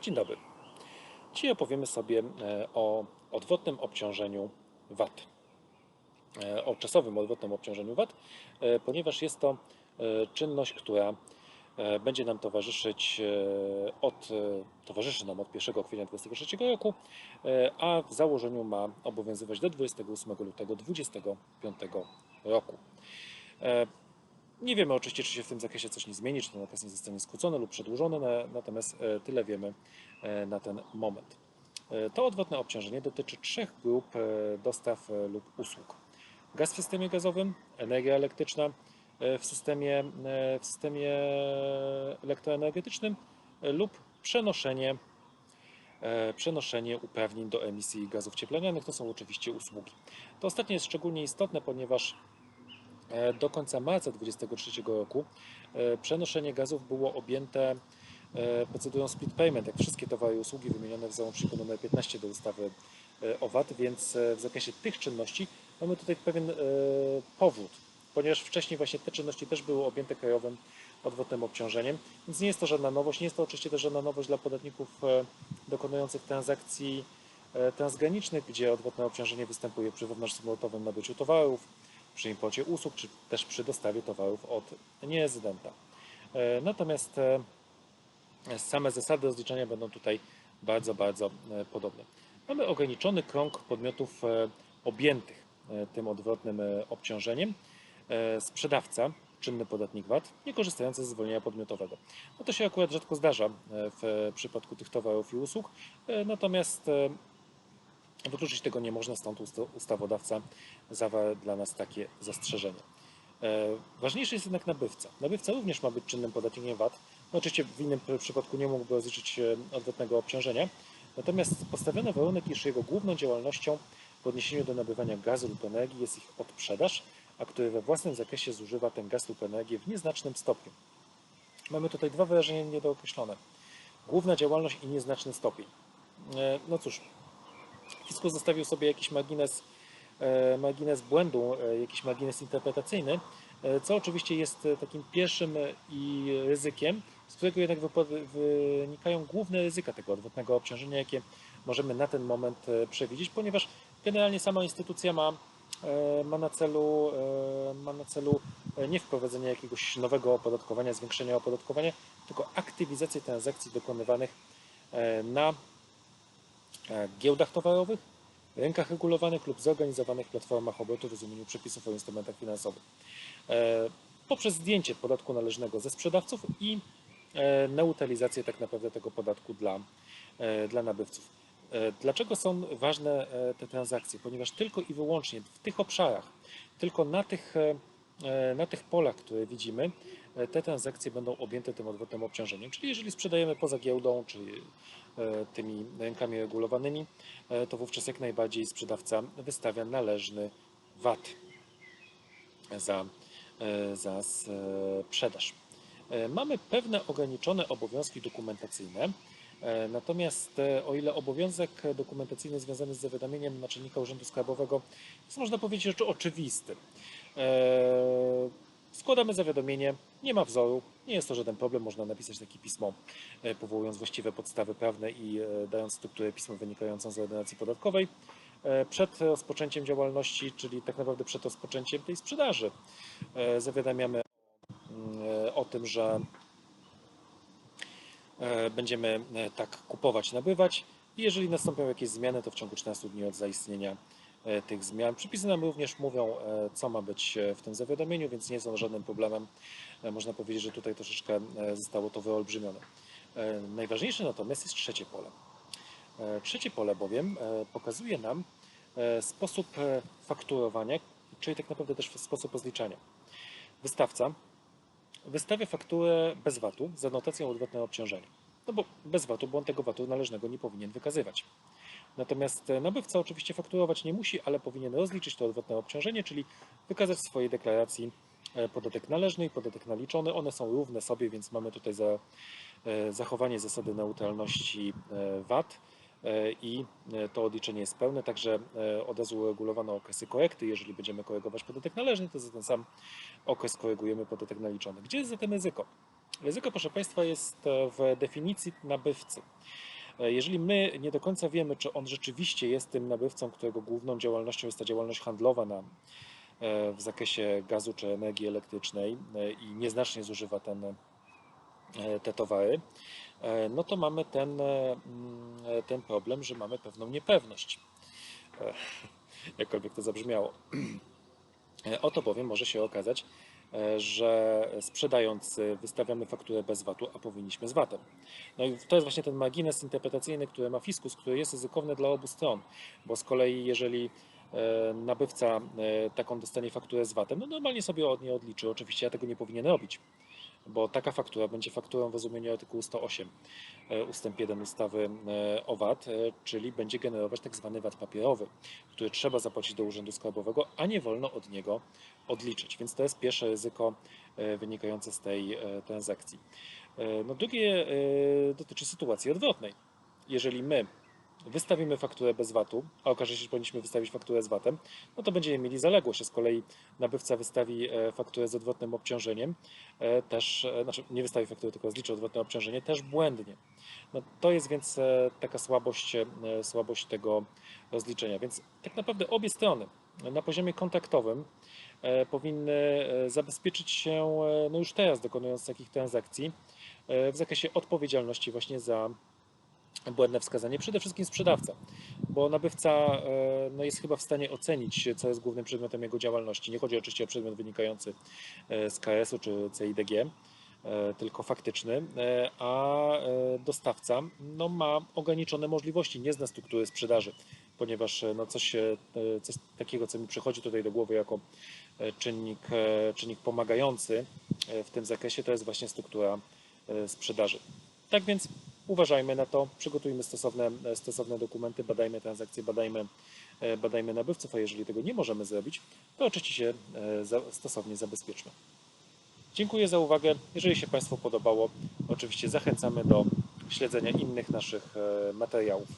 Dzień dobry. Dzisiaj opowiemy sobie e, o odwrotnym obciążeniu VAT. E, O czasowym odwrotnym obciążeniu VAT, e, ponieważ jest to czynność, która będzie nam towarzyszyć od, towarzyszy nam od 1 kwietnia 2023 roku, a w założeniu ma obowiązywać do 28 lutego 2025 roku. Nie wiemy oczywiście, czy się w tym zakresie coś nie zmieni, czy ten okres nie zostanie skrócony lub przedłużony, na- natomiast e, tyle wiemy e, na ten moment. E, To odwrotne obciążenie dotyczy trzech grup dostaw lub usług. Gaz w systemie gazowym, energia elektryczna w systemie, w systemie elektroenergetycznym lub przenoszenie, przenoszenie uprawnień do emisji gazów cieplarnianych. To są oczywiście usługi. To ostatnie jest szczególnie istotne, ponieważ do końca marca 2023 roku e, przenoszenie gazów było objęte e, procedurą split payment, jak wszystkie towary i usługi wymienione w załączniku nr 15 do ustawy e, o VAT, więc e, w zakresie tych czynności mamy tutaj pewien e, powrót, ponieważ wcześniej właśnie te czynności też były objęte krajowym odwrotnym obciążeniem, więc nie jest to żadna nowość, nie jest to oczywiście też żadna nowość dla podatników e, dokonujących transakcji e, transgranicznych, gdzie odwrotne obciążenie występuje przy wewnątrzwspólnotowym nabyciu towarów, przy imporcie usług, czy też przy dostawie towarów od nierezydenta. E, Natomiast e, same zasady rozliczania będą tutaj bardzo, bardzo e, podobne. Mamy ograniczony krąg podmiotów objętych tym odwrotnym obciążeniem. Sprzedawca, czynny podatnik VAT, nie korzystający ze zwolnienia podmiotowego. No to się akurat rzadko zdarza w przypadku tych towarów i usług, natomiast Wykluczyć tego nie można, stąd usta- ustawodawca zawarł dla nas takie zastrzeżenie. E, Ważniejszy jest jednak nabywca. Nabywca również ma być czynnym podatnikiem VAT. No oczywiście w innym pr- przypadku nie mógłby rozliczyć e, odwrotnego obciążenia. Natomiast postawiono warunek, iż jego główną działalnością w odniesieniu do nabywania gazu lub energii jest ich odprzedaż, a który we własnym zakresie zużywa ten gaz lub energię w nieznacznym stopniu. Mamy tutaj dwa wyrażenia niedookreślone. Główna działalność i nieznaczny stopień. E, No cóż, Fiskus zostawił sobie jakiś margines, e, margines błędu, e, jakiś margines interpretacyjny, e, co oczywiście jest takim pierwszym i ryzykiem, z którego jednak wynikają główne ryzyka tego odwrotnego obciążenia, jakie możemy na ten moment przewidzieć, ponieważ generalnie sama instytucja ma, ma, na, celu, ma na celu nie wprowadzenie jakiegoś nowego opodatkowania, zwiększenia opodatkowania, tylko aktywizację transakcji dokonywanych na giełdach towarowych, rynkach regulowanych lub zorganizowanych platformach obrotu w rozumieniu przepisów o instrumentach finansowych. E, Poprzez zdjęcie podatku należnego ze sprzedawców i e, neutralizację tak naprawdę tego podatku dla, e, dla nabywców. Dlaczego są ważne te transakcje? Ponieważ tylko i wyłącznie w tych obszarach, tylko na tych, na tych polach, które widzimy, e, te transakcje będą objęte tym odwrotnym obciążeniem. Czyli jeżeli sprzedajemy poza giełdą, czy e, tymi rynkami regulowanymi, e, to wówczas jak najbardziej sprzedawca wystawia należny VAT za, e, za sprzedaż. E, Mamy pewne ograniczone obowiązki dokumentacyjne, e, natomiast e, o ile obowiązek dokumentacyjny związany z zawiadomieniem naczelnika Urzędu Skarbowego jest można powiedzieć rzeczą oczywistym. E, Składamy zawiadomienie, nie ma wzoru, nie jest to żaden problem, można napisać takie pismo, e, powołując właściwe podstawy prawne i e, dając strukturę pisma wynikającą z ordynacji podatkowej. E, Przed rozpoczęciem działalności, czyli tak naprawdę przed rozpoczęciem tej sprzedaży, zawiadamiamy mm, o tym, że będziemy tak kupować, nabywać. Jeżeli nastąpią jakieś zmiany, to w ciągu 14 dni od zaistnienia tych zmian. Przepisy nam również mówią, e, co ma być e, w tym zawiadomieniu, więc nie są żadnym problemem. E, Można powiedzieć, że tutaj troszeczkę e, zostało to wyolbrzymione. E, Najważniejsze natomiast jest trzecie pole. E, Trzecie pole bowiem e, pokazuje nam e, sposób e, fakturowania, czyli tak naprawdę też sposób rozliczania. Wystawca wystawia fakturę bez VAT-u z anotacją odwrotne obciążenie. No bo bez VAT-u, bo on tego VAT-u należnego nie powinien wykazywać. Natomiast e, nabywca oczywiście fakturować nie musi, ale powinien rozliczyć to odwrotne obciążenie, czyli wykazać w swojej deklaracji e, podatek należny i podatek naliczony. One są równe sobie, więc mamy tutaj za, e, zachowanie zasady neutralności VAT i to odliczenie jest pełne, także od razu uregulowano okresy korekty. Jeżeli będziemy korygować podatek należny, to za ten sam okres korygujemy podatek naliczony. Gdzie jest zatem ryzyko? Ryzyko, proszę Państwa, jest w definicji nabywcy. E, Jeżeli my nie do końca wiemy, czy on rzeczywiście jest tym nabywcą, którego główną działalnością jest ta działalność handlowa na, e, w zakresie gazu czy energii elektrycznej e, i nieznacznie zużywa ten, te towary, no to mamy ten, mm, ten problem, że mamy pewną niepewność. Jakkolwiek to zabrzmiało. Oto bowiem może się okazać, że sprzedając e, wystawiamy fakturę bez VAT-u, a powinniśmy z VAT-em. No i to jest właśnie ten margines interpretacyjny, który ma fiskus, który jest ryzykowny dla obu stron, bo z kolei jeżeli e, nabywca e, taką dostanie fakturę z VAT-em, no normalnie sobie od niej odliczy. Oczywiście ja tego nie powinien robić, bo taka faktura będzie fakturą w rozumieniu artykułu 108 e, ustęp 1 ustawy e, o VAT, e, czyli będzie generować tak zwany VAT papierowy, który trzeba zapłacić do Urzędu Skarbowego, a nie wolno od niego odliczyć. Więc to jest pierwsze ryzyko wynikające z tej transakcji. No drugie dotyczy sytuacji odwrotnej. Jeżeli my wystawimy fakturę bez VAT-u, a okaże się, że powinniśmy wystawić fakturę z VAT-em, no to będziemy mieli zaległość, z kolei nabywca wystawi e, fakturę z odwrotnym obciążeniem, e, też, e, znaczy nie wystawi faktury, tylko zliczy odwrotne obciążenie, też błędnie. No to jest więc taka słabość, słabość tego rozliczenia. Więc tak naprawdę obie strony na poziomie kontaktowym powinny zabezpieczyć się no już teraz, dokonując takich transakcji w zakresie odpowiedzialności właśnie za błędne wskazanie, przede wszystkim sprzedawca, bo nabywca e, no, jest chyba w stanie ocenić, co jest głównym przedmiotem jego działalności. Nie chodzi oczywiście o przedmiot wynikający e, z KS-u czy CIDG, e, tylko faktyczny, a dostawca no, ma ograniczone możliwości, nie zna struktury sprzedaży, ponieważ no, coś, coś takiego, co mi przychodzi tutaj do głowy jako czynnik, czynnik pomagający w tym zakresie, to jest właśnie struktura sprzedaży. Tak więc uważajmy na to, przygotujmy stosowne, stosowne dokumenty, badajmy transakcje, badajmy, e, badajmy nabywców, a jeżeli tego nie możemy zrobić, to oczywiście się e, stosownie zabezpieczmy. Dziękuję za uwagę. Jeżeli się Państwu podobało, oczywiście zachęcamy do śledzenia innych naszych e, materiałów.